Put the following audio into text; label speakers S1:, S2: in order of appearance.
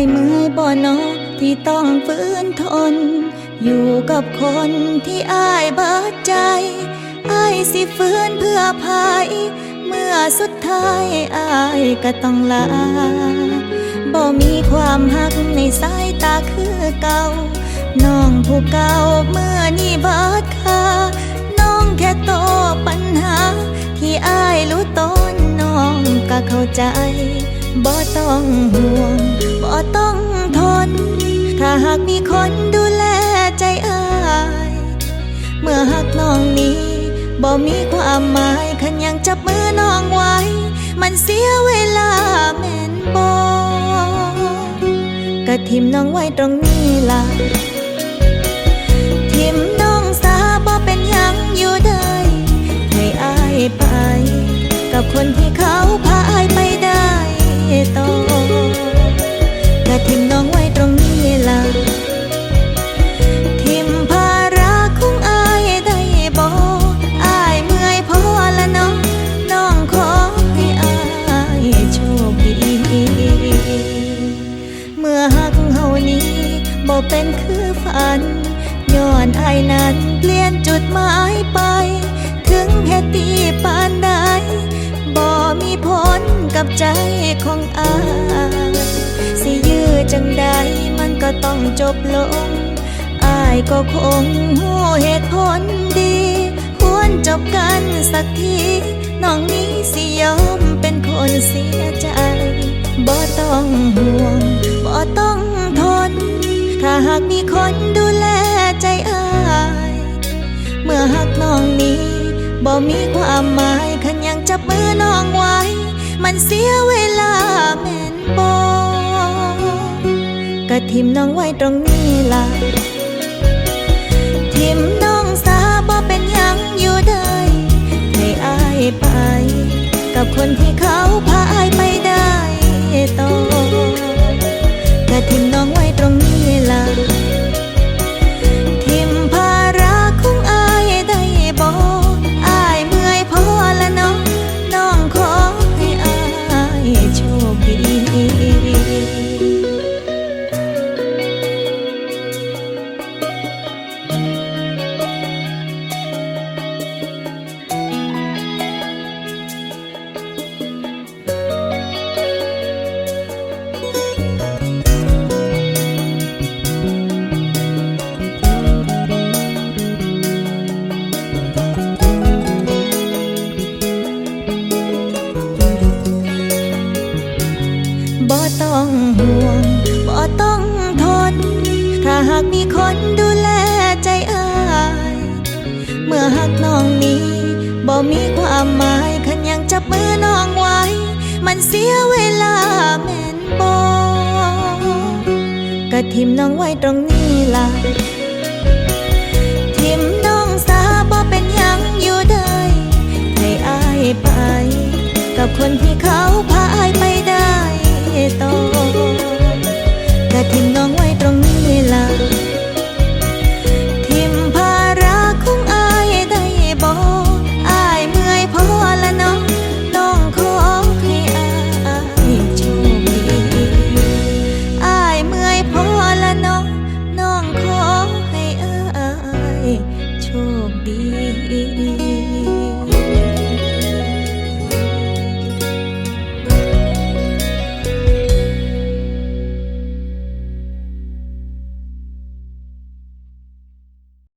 S1: ายมือบ่อนอที่ต้องฝืนทน อยู่กับคนที่อายเบิดใจอายสิฝืนเพื่อภัย เมื่อสุดท้ายอายก็ต้องลาบ่มีความหักในสายตาคือเก่า น้องผู้เก่าเมื่อนี้เบิดค่าน้องแค่โตปัญหา ที่อายรู้ต้นน้องก็เข้าใจ บ่ต้องห่วงบ่ต้องทน ถ้าหากมีคนดูแลใจอาย เมื่อหักน้องนี้บ่มีความหมายคันยังจับมือน้องไว้ มันเสียเวลาแม่นบ่กะทิมน้องไว้ตรงนี้ล่ะ เป็นคือฝัน ย้อนอายนั้นเปลี่ยนจุดหมายไป ถึงเหตุปานใดบ่มีผลกับใจของอายสิยื้อจังใดมันก็ต้องจบลงอายก็คงหูเหตุผลดี ควรจบกันสักทีน้องนี้สิยอมเป็นคนเสียใจบ่ต้องห่วงบ่ต้องาหากมีคนดูแลใจอาย เมื่อหักน้องนี้บ่มีความหมายขันยังจับมือน้องไว้ มันเสียเวลาแม่นบ่กะทิมน้องไว้ตรงนี้ล่ะ ต้องห่วงบ่ต้องทน ถ้าหากมีคนดูแลใจอาย เมื่อหักน้องนี้บ่มีความหมายขันยังจับมือน้องไว้ มันเสียเวลาแม่นบ่กะทิมน้องไว้ตรงนี้ล่ะ ทิมน้องไว้ตรงนี้